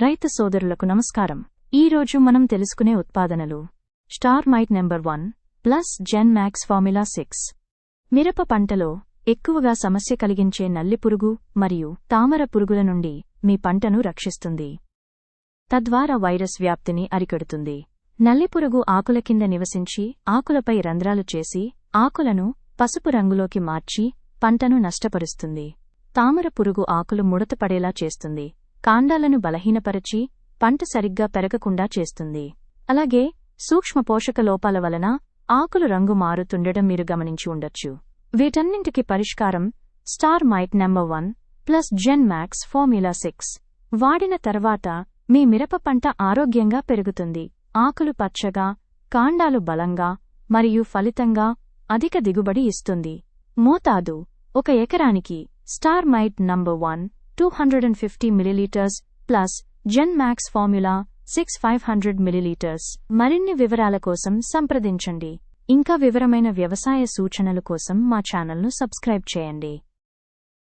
రైతు సోదరులకు నమస్కారం. ఈ రోజు మనం తెలుసుకునే ఉత్పాదనలు. Star mite number one plus gen max formula six. మిరప పంటలో ఎక్కువగా సమస్య కలిగించే నల్లిపురుగు మరియు తామర పురుగుల నుండి మీ పంటను రక్షిస్తుంది. తద్వారా వైరస్ వ్యాప్తిని అరికడుతుంది. నల్లిపురుగు ఆకుల కింద నివసించి ఆకులపై రంధ్రాలు చేసి ఆకులను పసుపు రంగులోకి మార్చి పంటను నష్టపరుస్తుంది. తామర పురుగు ఆకులు ముడతపడేలా చేస్తుంది. కాండాలను బలహీనపరచి పంట సరిగ్గా పెరగకుండా చేస్తుంది. అలాగే సూక్ష్మ పోషక లోపాల వలన ఆకులు రంగు మారుతుండటం మీరు గమనించి ఉండొచ్చు. వీటన్నింటికి పరిష్కారం star mite number one plus gen max formula six. వాడిన తర్వాత మీ మిరప పంట ఆరోగ్యంగా పెరుగుతుంది. ఆకులు పచ్చగా కాండాలు బలంగా మరియు ఫలితంగా అధిక దిగుబడి ఇస్తుంది. మోతాదు ఒక ఎకరానికి star mite number one two hundred and fifty millilitres plus gen max formula six five hundred millilitres మరిన్ని వివరాల కోసం సంప్రదించండి. ఇంకా వివరమైన వ్యవసాయ సూచనల కోసం మా ఛానల్ను సబ్స్క్రైబ్ చేయండి.